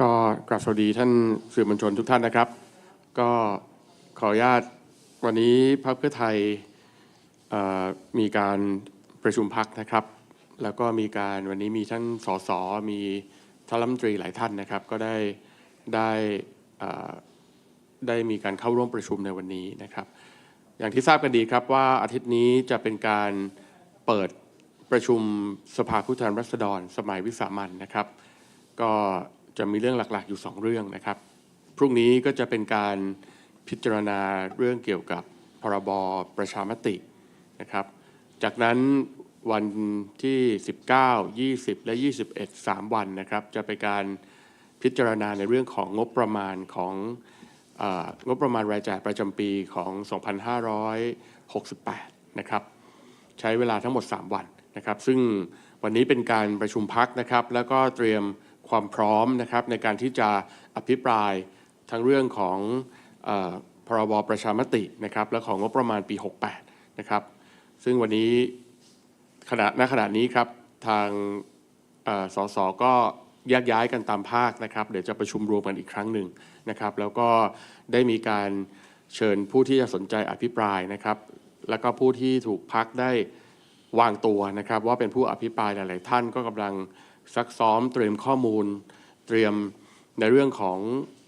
ก็กราบสวัสดีท่านสื่อมวลชนทุกท่านนะครับ ก็ขออนุญาตวันนี้พรรคเพื่อไทยมีการประชุมพักนะครับ แล้วก็มีการวันนี้มีท่านสสมีท่านรัฐมนตรีหลายท่านนะครับ ก็ได้ได้ได้มีการเข้าร่วมประชุมในวันนี้นะครับ อย่างที่ทราบกันดีครับว่าอาทิตย์นี้จะเป็นการเปิดประชุมสภาผู้แทนราษฎร สมัยวิสามันนะครับ ก็ จะมีเรื่องหลักๆอยู่ 2 เรื่องนะครับ พรุ่งนี้ก็จะเป็นการพิจารณาเรื่องเกี่ยวกับพรบประชามตินะครับ จากนั้นวันที่ 19 20 และ 21 3 วันนะครับ จะเป็นการพิจารณาในเรื่องของงบประมาณขององบประมาณรายจ่ายประจำปีของ 2568 นะครับ ใช้เวลาทั้งหมด 3 วันนะครับ ซึ่งวันนี้เป็นการประชุมพักนะครับ แล้วก็เตรียม ความพร้อมนะครับในการที่จะอภิปรายทั้งเรื่องของออพรบประชามตินะครับและของงบประมาณปี 68 นะครับ ซึ่งวันนี้ขณะณขณะนี้ครับทางสสก็แยกย้ายกันตามภาคนะครับเดี๋ยวจะประชุมรวมกันอีกครั้งหนึ่งนะครับ แล้วก็ได้มีการเชิญผู้ที่จะสนใจอภิปรายนะครับ แล้วก็ผู้ที่ถูกพักได้วางตัวนะครับ ว่าเป็นผู้อภิปรายหลาย ๆ ท่านก็กำลัง ซักซ้อมเตรียมข้อมูล เตรียมในเรื่องของ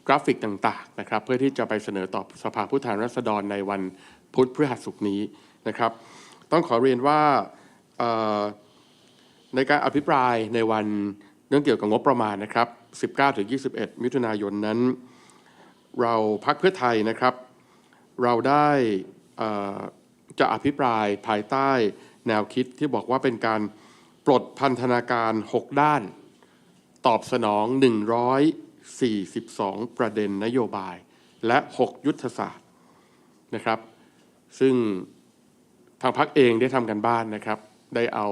กราฟิกต่างๆนะครับ เพื่อที่จะไปเสนอต่อสภาผู้แทนราษฎรในวันพุธพฤหัสศุกร์นี้นะครับ ต้องขอเรียนว่าในการอภิปรายในวันเรื่องเกี่ยวกับงบประมาณนะครับ 19-21 มิถุนายนนั้น เราพักเพื่อไทยนะครับ เราได้จะอภิปรายภายใต้แนวคิดที่บอกว่าเป็นการ ปลดพันธนาการ 6 ด้าน ตอบสนอง 142 ประเด็นนโยบาย และ 6 ยุทธศาสตร์นะครับ ซึ่งทางพักเองได้ทำกันบ้านนะครับ ได้เอา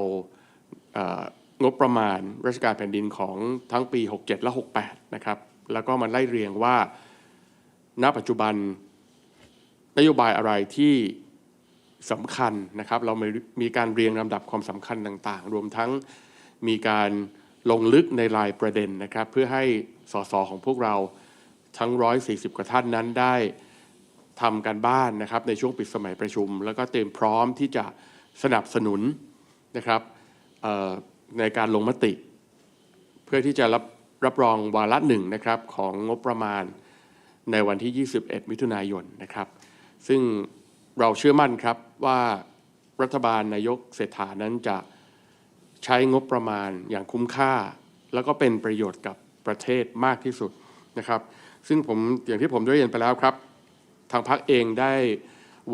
เอ่องบประมาณราชการแผ่นดินของทั้งปี 67 และ 68 นะครับ แล้วก็มาไล่เรียงว่า ณ ปัจจุบันนโยบายอะไรที่ สำคัญนะครับ เรามีมีการเรียงลำดับความสำคัญต่างๆ รวมทั้งมีการลงลึกในรายประเด็นนะครับ เพื่อให้สสของพวกเราทั้ง 140 กว่าท่านนั้นได้ทำการบ้านนะครับในช่วงปิดสมัยประชุม แล้วก็เตรียมพร้อมที่จะสนับสนุนนะครับในการลงมติ เพื่อที่จะรับรับรองวาระหนึ่งนะครับของงบประมาณในวันที่ 21 มิถุนายนนะครับ ซึ่ง เราเชื่อมั่นครับว่ารัฐบาลนายกเศรษฐานั้นจะใช้งบประมาณอย่างคุ้มค่า แล้วก็เป็นประโยชน์กับประเทศมากที่สุดนะครับ ซึ่งผมอย่างที่ผมได้เรียนไปแล้วครับ ทางพรรคเองได้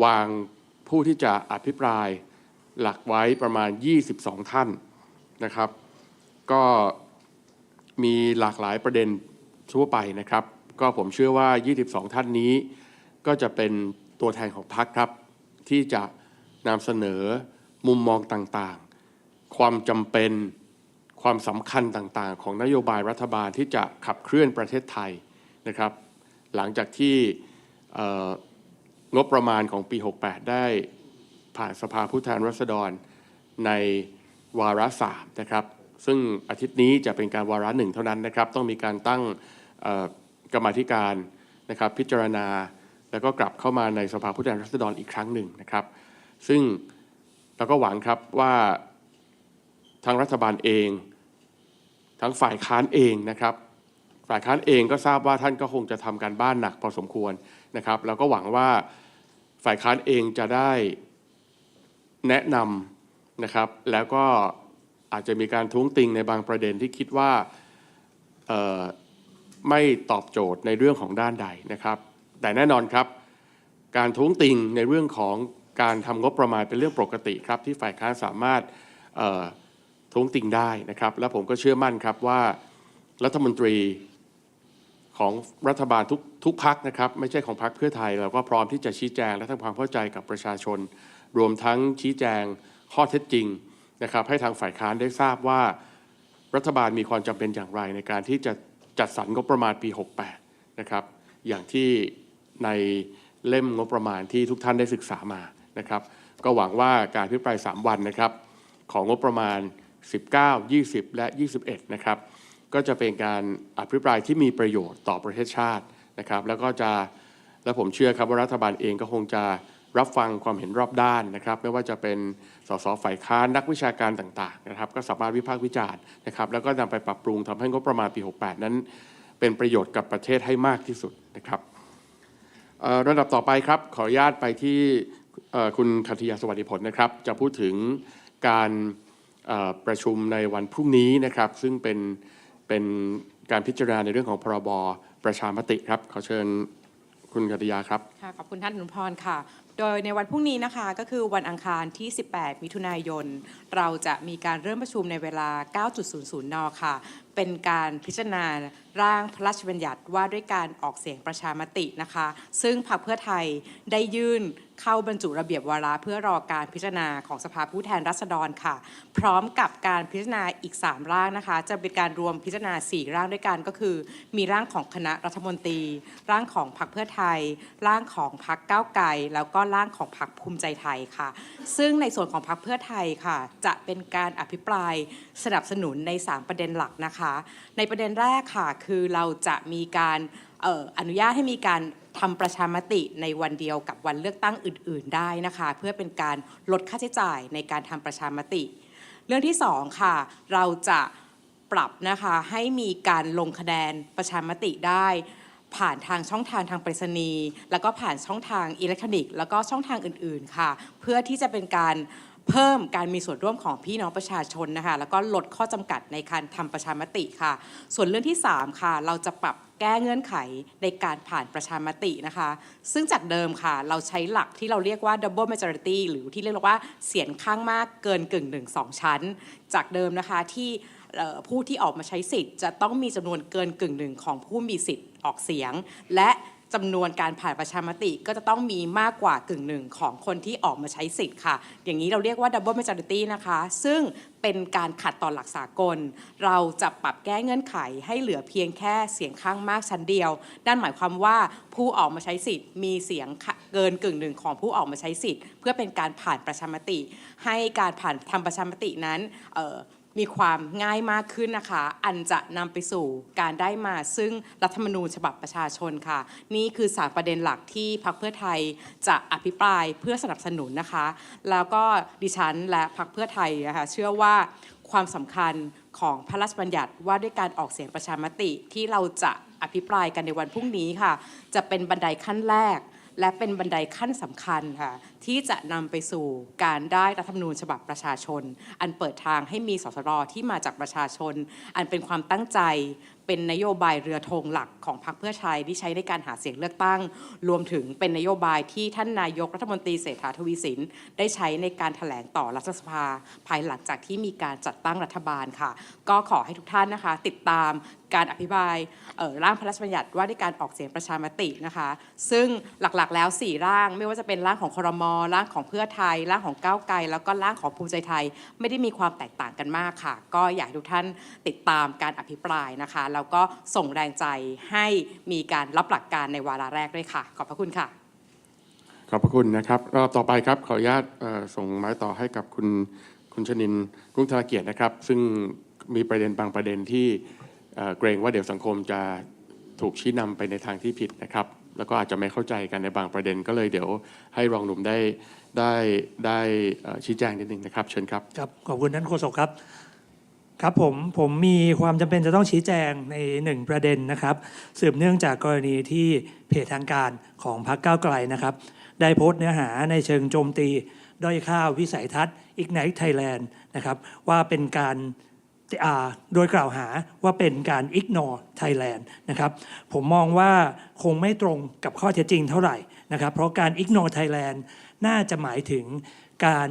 วางผู้ที่จะอภิปรายหลักไว้ประมาณ 22 ท่านนะครับ ก็มีหลากหลายประเด็นทั่วไปนะครับ ก็ผมเชื่อว่า 22 ท่านนี้ก็จะเป็น ตัวแทนของพรรคครับ ที่จะนำเสนอมุมมองต่างๆ ความจำเป็นความสำคัญต่างๆ ของนโยบายรัฐบาลที่จะขับเคลื่อนประเทศไทยนะครับ หลังจากที่งบประมาณของปี 68 ได้ผ่านสภาผู้แทนราษฎรในวาระสามนะครับ ซึ่งอาทิตย์นี้จะเป็นการวาระหนึ่งเท่านั้นนะครับ ต้องมีการตั้งกรรมธิการนะครับพิจารณา แล้วก็กลับเข้ามาในสภาผู้แทนราษฎรอีกครั้งหนึ่งนะครับ ซึ่งเราก็หวังครับว่าทางรัฐบาลเอง ทั้งฝ่ายค้านเองนะครับ ฝ่ายค้านเองก็ทราบว่าท่านก็คงจะทำการบ้านหนักพอสมควรนะครับแล้วก็หวังว่าฝ่ายค้านเองจะได้แนะนำนะครับ แล้วก็อาจจะมีการท้วงติงในบางประเด็นที่คิดว่าไม่ตอบโจทย์ในเรื่องของด้านใดนะครับ แต่แน่นอนครับ การท้วงติงในเรื่องของการทำงบประมาณเป็นเรื่องปกติครับ ที่ฝ่ายค้านสามารถท้วงติงได้นะครับ และผมก็เชื่อมั่นครับว่ารัฐมนตรีของรัฐบาลทุกทุกพักนะครับ ไม่ใช่ของพักเพื่อไทย เราก็พร้อมที่จะชี้แจงและทำความเข้าใจกับประชาชน รวมทั้งชี้แจงข้อเท็จจริงนะครับ ให้ทางฝ่ายค้านได้ทราบว่า รัฐบาลมีความจำเป็นอย่างไรในการที่จะจัดสรรงบประมาณปี 68 นะครับ อย่างที่ ในเล่มงบประมาณที่ทุกท่านได้ศึกษามานะครับ ก็หวังว่าการพิปราย 3 วันนะครับ ของงบประมาณ 19 20 และ 21 นะครับ ก็จะเป็นการอภิปรายที่มีประโยชน์ต่อประเทศชาตินะครับ แล้วก็จะและผมเชื่อครับว่ารัฐบาลเองก็คงจะรับฟังความเห็นรอบด้านนะครับ ไม่ว่าจะเป็นสสฝ่ายค้านนักวิชาการต่างๆนะครับ ก็สามารถวิพากษ์วิจารณ์นะครับ แล้วก็นำไปปรับปรุงทำให้งบประมาณปี 68 นั้น เป็นประโยชน์กับประเทศให้มากที่สุดนะครับ ระดับต่อไปครับ ขออนุญาตไปที่คุณคัทยาสวัสดิผลนะครับ จะพูดถึงการประชุมในวันพรุ่งนี้นะครับ ซึ่งเป็นเป็นการพิจารณาในเรื่องของพรบประชามติครับ ขอเชิญคุณคัทยาครับค่ะขอบคุณท่านอนุพรค่ะ โดยในวันพรุ่งนี้นะคะก็คือวันอังคารที่ 18 มิถุนายน เราจะมีการเริ่มประชุมในเวลา 9.00 น ค่ะ เป็นการพิจารณาร่างพระราชบัญญัติว่าด้วยการออกเสียงประชามตินะคะ ซึ่งพรรคเพื่อไทยได้ยื่น เข้าบรรจุระเบียบวาระเพื่อรอการพิจารณาของสภาผู้แทนราษฎรค่ะ พร้อมกับการพิจารณาอีก 3 ร่างนะคะ จะเป็นการรวมพิจารณา 4 ร่างด้วยกันก็คือ มีร่างของคณะรัฐมนตรี ร่างของพรรคเพื่อไทย ร่างของพรรคก้าวไกลแล้วก็ร่างของพรรคภูมิใจไทยค่ะ ซึ่งในส่วนของพรรคเพื่อไทยค่ะ จะเป็นการอภิปรายสนับสนุนใน 3 ประเด็นหลักนะคะ ในประเด็นแรกค่ะ คือเราจะมีการอออนุญาตให้มีการ ทำประชามติในวันเดียวกับวันเลือกตั้งอื่น ๆ ได้นะคะ เพื่อเป็นการลดค่าใช้จ่ายในการทำประชามติ เรื่องที่สองค่ะ เราจะปรับนะคะให้มีการลงคะแนนประชามติได้ ผ่านทางช่องทางทางไปรษณีย์แล้วก็ผ่านช่องทางอิเล็กทรอนิกส์แล้วก็ช่องทางอื่น ๆ ค่ะ เพื่อที่จะเป็นการเพิ่มการมีส่วนร่วมของพี่น้องประชาชนนะคะ แล้วก็ลดข้อจำกัดในการทำประชามติค่ะ ส่วนเรื่องที่ 3 ค่ะ เราจะปรับ แก้เงื่อนไขในการผ่านประชามตินะคะ ซึ่งจากเดิมค่ะ เราใช้หลักที่เราเรียกว่า double majority หรือที่เรียกว่าเสียงข้างมากเกินกึ่งหนึ่งสองชั้น จากเดิมนะคะที่ผู้ที่ออกมาใช้สิทธิ์ จะต้องมีจำนวนเกินกึ่งหนึ่งของผู้มีสิทธิ์ออกเสียง และ จำนวนการผ่านประชามติก็จะต้องมีมากกว่ากึ่งหนึ่งของคนที่ออกมาใช้สิทธิ์ค่ะ อย่างนี้เราเรียกว่า double majority นะคะ ซึ่งเป็นการขัดต่อหลักสากล เราจะปรับแก้เงื่อนไขให้เหลือเพียงแค่เสียงข้างมากชั้นเดียว นั่นหมายความว่าผู้ออกมาใช้สิทธิ์ มีเสียงเกินกึ่งหนึ่งของผู้ออกมาใช้สิทธิ์ เพื่อเป็นการผ่านประชามติ ให้การผ่านทำประชามตินั้นเมีความง่ายมากขึ้นนะคะ อันจะนำไปสู่การได้มาซึ่งรัฐธรรมนูญฉบับประชาชนค่ะ นี่คือสามประเด็นหลักที่พรรคเพื่อไทยจะอภิปรายเพื่อสนับสนุนนะคะ แล้วก็ดิฉันและพรรคเพื่อไทยนะคะเชื่อว่าความสำคัญของพระราชบัญญัติว่าด้วยการออกเสียงประชามติที่เราจะอภิปรายกันในวันพรุ่งนี้ค่ะ จะเป็นบันไดขั้นแรก และเป็นบันไดขั้นสำคัญค่ะที่จะนำไปสู่การได้รัฐธรรมนูญฉบับประชาชน อันเปิดทางให้มีสสรที่มาจากประชาชน อันเป็นความตั้งใจเป็นนโยบายเรือธงหลักของพรรคเพื่อไทยที่ใช้ในการหาเสียงเลือกตั้ง รวมถึงเป็นนโยบายที่ท่านนายกรัฐมนตรีเศรษฐาทวีสิน ได้ใช้ในการถแถลงต่อรัฐสภา ภายหลังจากที่มีการจัดตั้งรัฐบาลค่ะ ก็ขอให้ทุกท่านนะคะ ติดตาม การอภิปรายร่างพระราชบัญญัติว่าด้วยการออกเสียงประชามตินะคะ ซึ่งหลักๆแล้ว 4 ร่างไม่ว่าจะเป็นร่างของครมร่างของเพื่อไทย ร่างของก้าวไกล แล้วก็ร่างของภูมิใจไทย ไม่ได้มีความแตกต่างกันมากค่ะ ก็อยากให้ทุกท่านติดตามการอภิปรายนะคะ แล้วก็ส่งแรงใจให้มีการรับหลักการในวาระแรกด้วยค่ะ ขอบพระคุณค่ะขอบพระคุณนะครับรอบต่อไปครับขออนุญาตส่งไม้ต่อให้กับคุณคุณชนินรุ่งธนเกียรตินะครับ ซึ่งมีประเด็นบางประเด็นที่ เกรงว่าเดี๋ยวสังคมจะถูกชี้นำไปในทางที่ผิดนะครับ แล้วก็อาจจะไม่เข้าใจกันในบางประเด็นก็เลยเดี๋ยวให้รองหนุ่มได้ได้ได้ชี้แจงนิดนึงนะครับ เชิญครับครับขอบคุณท่านโฆษกครับครับผมผมมีความจำเป็นจะต้องชี้แจงในหนึ่งประเด็นนะครับ สืบเนื่องจากกรณีที่เพจทางการของพรรคก้าวไกลนะครับ ได้โพสต์เนื้อหาในเชิงโจมตี ด้อยค่าวิสัยทัศน์ Ignite Thailand นะครับว่าเป็นการ โดยกล่าวหาว่าเป็นการ ignore Thailand นะครับผมมองว่าคงไม่ตรงกับข้อเท็จจริงเท่าไหร่นะครับเพราะการ ignore Thailand น่าจะหมายถึงการ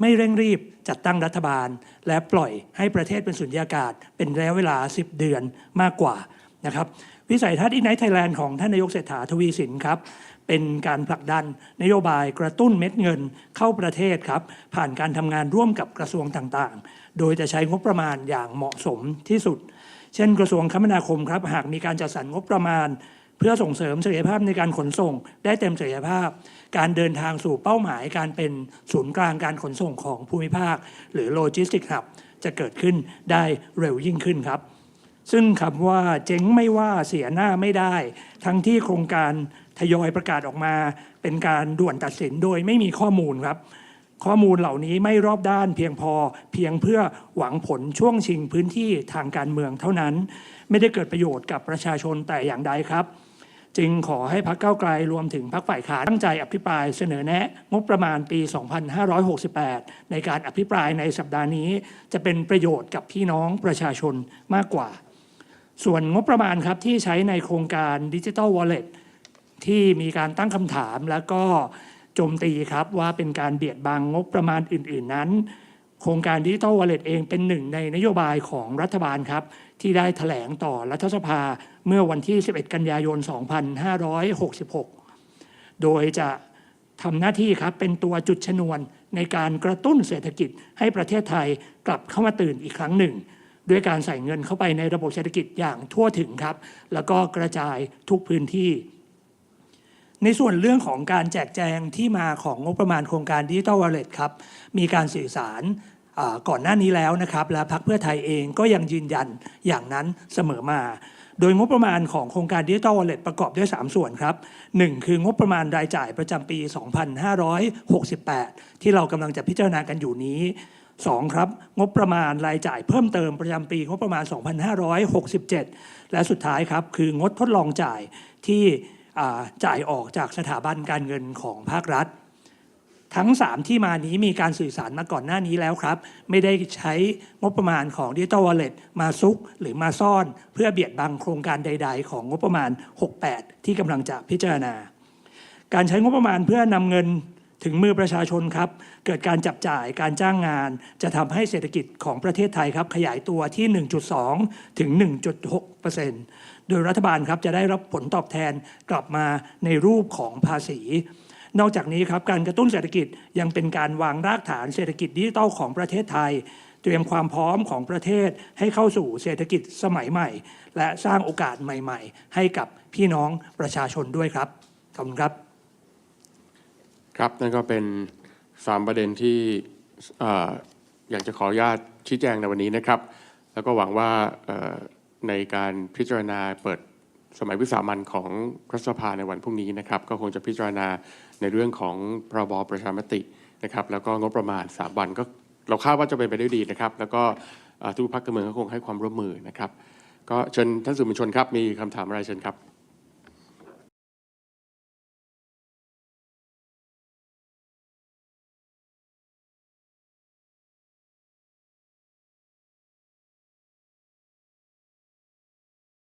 ไม่เร่งรีบจัดตั้งรัฐบาล และปล่อยให้ประเทศเป็นสุญญากาศเป็นระยะเวลา 10 เดือนมากกว่านะครับ วิสัยทัศน์อีไนท์ไทยแลนด์ของท่านนายกเศรษฐาทวีสินครับ เป็นการผลักดันนโยบายกระตุ้นเม็ดเงินเข้าประเทศครับ ผ่านการทำงานร่วมกับกระทรวงต่างๆ โดยจะใช้งบประมาณอย่างเหมาะสมที่สุด เช่น กระทรวงคมนาคมครับ หากมีการจัดสรรงบประมาณ เพื่อส่งเสริมศักยภาพในการขนส่ง ได้เต็มศักยภาพ การเดินทางสู่เป้าหมายการเป็นศูนย์กลางการขนส่งของภูมิภาค หรือโลจิสติกส์หับจะเกิดขึ้นได้เร็วยิ่งขึ้นครับ ซึ่งคำว่าเจ๊งไม่ว่าเสียหน้าไม่ได้ ทั้งที่โครงการทยอยประกาศออกมา เป็นการด่วนตัดสินโดยไม่มีข้อมูลครับ ข้อมูลเหล่านี้ไม่รอบด้านเพียงพอเพียงเพื่อหวังผลช่วงชิงพื้นที่ทางการเมืองเท่านั้น ไม่ได้เกิดประโยชน์กับประชาชนแต่อย่างใดครับ จึงขอให้พักเก้าไกลรวมถึงพักฝ่ายค้านตั้งใจอภิปรายเสนอแนะ งบประมาณปี 2568 ในการอภิปรายในสัปดาห์นี้ จะเป็นประโยชน์กับพี่น้องประชาชนมากกว่า ส่วนงบประมาณครับที่ใช้ในโครงการดิจิ t a ลวอลเล็ตที่มีการตั้งคำถามแล้วก็โจมตีครับว่าเป็นการเบียดบังงบประมาณอื่น ๆนั้น โครงการดิจิ t a ลวอลเล็ตเองเป็นหนึ่งในนโยบายของรัฐบาลครับ ที่ได้แถลงต่อรัฐสภาเมื่อวันที่ 11 กันยายน 2566 โดยจะทำหน้าที่ครับเป็นตัวจุดชนวนในการกระตุ้นเศรษฐกิจให้ประเทศไทยกลับเข้ามาตื่นอีกครั้งหนึ่ง ด้วยการใส่เงินเข้าไปในระบบเศรษฐกิจอย่างทั่วถึงครับ แล้วก็กระจายทุกพื้นที่ ในส่วนเรื่องของการแจกแจงที่มาของงบประมาณโครงการดิจิ t a ลวอลเล็ตครับ มีการสื่อสารก่อนหน้านี้แล้วนะครับ และพักเพื่อไทยเองก็ยังยืนยันอย่างนั้นเสมอมา โดยงบประมาณของโครงการดิจิ t a ลวอลเล็ตประกอบด้วย 3 ส่วนครับ 1 คืองบประมาณรายจ่ายประจำปี 2568 ที่เรากำลังจะพิจารณากันอยู่นี้ 2ครับงบประมาณรายจ่ายเพิ่มเติมประจำปีงบประมาณ 2567 และสุดท้ายครับคืองดทดลองจ่ายที่จ่ายออกจากสถาบันการเงินของภาครัฐ ทั้ง 3 ที่มานี้มีการสื่อสารมาก่อนหน้านี้แล้วครับ ไม่ได้ใช้งบประมาณของ Digital Wallet มาซุกหรือมาซ่อน เพื่อเบียดบังโครงการใด ๆ ของงบประมาณ 68 ที่กำลังจะพิจารณา การใช้งบประมาณเพื่อนำเงิน ถึงมือประชาชนครับ เกิดการจับจ่ายการจ้างงาน จะทำให้เศรษฐกิจของประเทศไทยครับ ขยายตัวที่ 1.2 ถึง 1.6 โดยรัฐบาลครับจะได้รับผลตอบแทนกลับมาในรูปของภาษี นอกจากนี้ครับการกระตุ้นเศรษฐกิจยังเป็นการวางรากฐานเศรษฐกิจดิจิทัลของประเทศไทยเตรียมความพร้อมของประเทศให้เข้าสู่เศรษฐกิจสมัยใหม่ และสร้างโอกาสใหม่ ๆ ให้กับพี่น้องประชาชนด้วยครับ ขอบคุณครับ ครับนั่นก็เป็นสามประเด็นที่อยากจะขออนุญาตชี้แจงในวันนี้นะครับ แล้วก็หวังว่าในการพิจารณาเปิดสมัยวิสามันของรัฐสภาในวันพรุ่งนี้นะครับ ก็คงจะพิจารณาในเรื่องของพรบประชามตินะครับ แล้วก็งบประมาณ 3 วันก็เราคาดว่าจะเป็นไปได้ดีนะครับ แล้วก็ทุกพรรคการเมืองก็คงให้ความร่วมมือนะครับ ก็เชิญท่านสื่อมวลชนครับ มีคำถามอะไรเชิญครับ